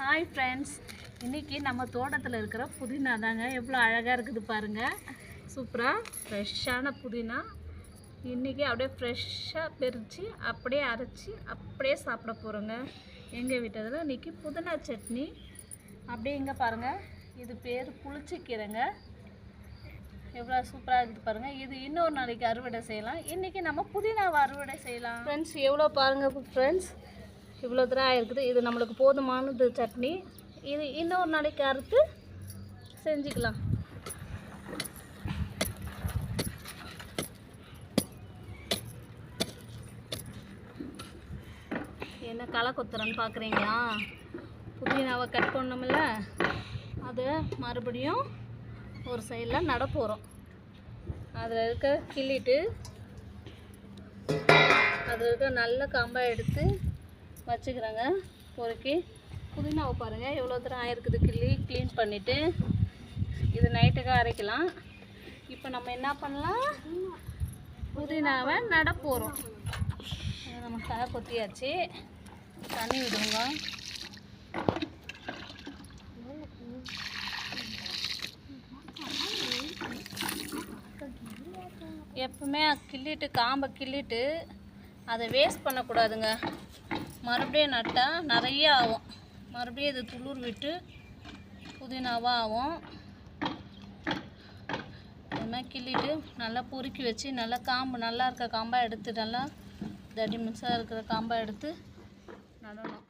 Hi friends இன்றைக்கி நம்ம தோட்டத்தில் இருக்கிற புதினா தாங்க. எவ்வளோ அழகாக இருக்குது பாருங்கள் சூப்பராக ஃப்ரெஷ்ஷான புதினா. இன்றைக்கி அப்படியே ஃப்ரெஷ்ஷாக பிரித்து அப்படியே அரைச்சி அப்படியே சாப்பிட போகிறோங்க எங்கள் வீட்டதில் இன்றைக்கி புதினா சட்னி. அப்படியே இங்கே பாருங்கள் இது பேர் புளிச்சிக்கீரைங்க. எவ்வளோ சூப்பராக இருக்குது பாருங்கள் இது இன்னொரு நாளைக்கு அறுவடை செய்யலாம். இன்றைக்கி நம்ம புதினாவை அறுவடை செய்யலாம். ஃப்ரெண்ட்ஸ் எவ்வளோ பாருங்கள் ஃப்ரெண்ட்ஸ் இவ்வளோ தூரம் ஆகிருக்குது இது நம்மளுக்கு போதுமானது சட்னி. இது இன்னொரு நாளைக்கு அறுத்து செஞ்சுக்கலாம். என்ன களை கொத்துறேன்னு பார்க்குறீங்களா புதினாவை கட் பண்ணோம்ல அதை மறுபடியும் ஒரு சைடில் நட போகிறோம் அதில் இருக்க கிள்ளிட்டு அதில் இருக்க நல்ல காம்பாக எடுத்து வச்சுக்கிறேங்க. பொறுக்கி. புதினாவை பாருங்கள் எவ்வளோ தூரம் ஆயிருக்குது. கிள்ளி க்ளீன் பண்ணிவிட்டு இது நைட்டுக்கு அரைக்கலாம். இப்போ நம்ம என்ன பண்ணலாம்? புதினாவை நட போகிறோம் நம்ம தலை கொத்தியாச்சு தண்ணி விடுங்க எப்பவுமே கிள்ளிட்டு காம்பை கிள்ளிட்டு அதை வேஸ்ட் பண்ணக்கூடாதுங்க. மறுபடியும் நட்டால் நிறைய ஆகும். மறுபடியும் இது துளிர் விட்டு புதினாவாக ஆகும். இதுமாதிரி கிள்ளிட்டு நல்லா பொறுக்கி வச்சு நல்லா காம்பு நல்லா இருக்க காம்பாக எடுத்து நல்லா தடி மிக்ஸாக இருக்கிற காம்பாக எடுத்து நடணும்.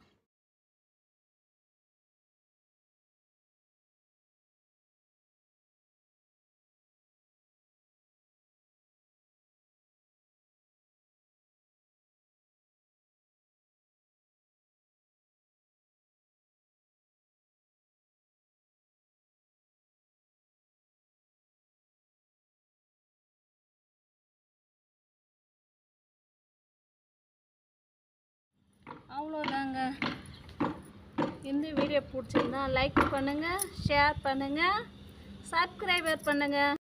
அவ்வளோதாங்க. இந்த வீடியோ பிடிச்சிருந்தா லைக் பண்ணுங்கள் ஷேர் பண்ணுங்கள் சப்ஸ்கிரைபர் பண்ணுங்கள்